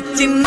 சின்ன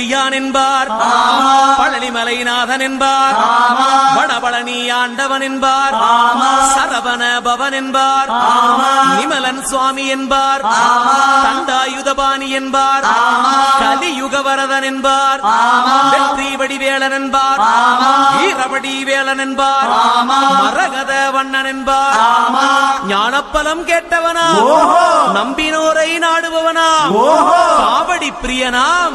குன்றக்குடியான் என்பார் பழனிமலைநாதன் என்பார் வடபழனி ஆண்டவன் என்பார் சரவண பவன் என்பார் நிமலன் சுவாமி என்பார் தண்டாயுதபாணி என்பார் கலியுக வரதன் என்பார் வெற்றி வடிவேலன் என்பார் வீரபடி வேலன் என்பார் மரகத வண்ணன் என்பார் ஞானப்பலம் கேட்டவனா நம்பினோரை நாடுபவனா காவடி பிரியனாம்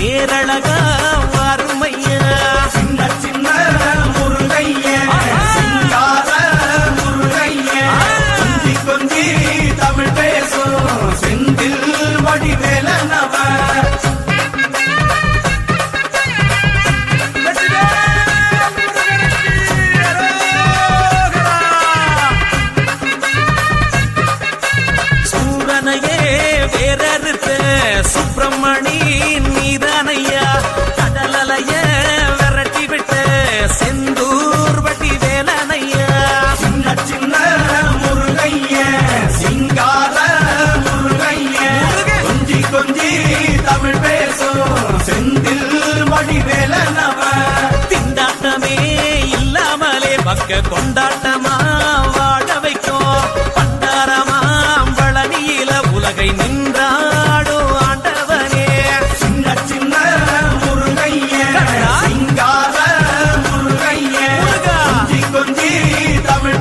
பேரழகா தமிழ் பேசும். செந்தில் மடிவேலன் அவன் திண்டாட்டமே இல்லாமலே பக்க கொண்டாட்டமா வாழ வைக்கும். பண்டாரமாம் பழனியில உலகை நின்றாடோ ஆண்டவனே. சின்ன சின்ன முருங்கைய சிங்கார முருங்கைய கொஞ்சி தமிழ்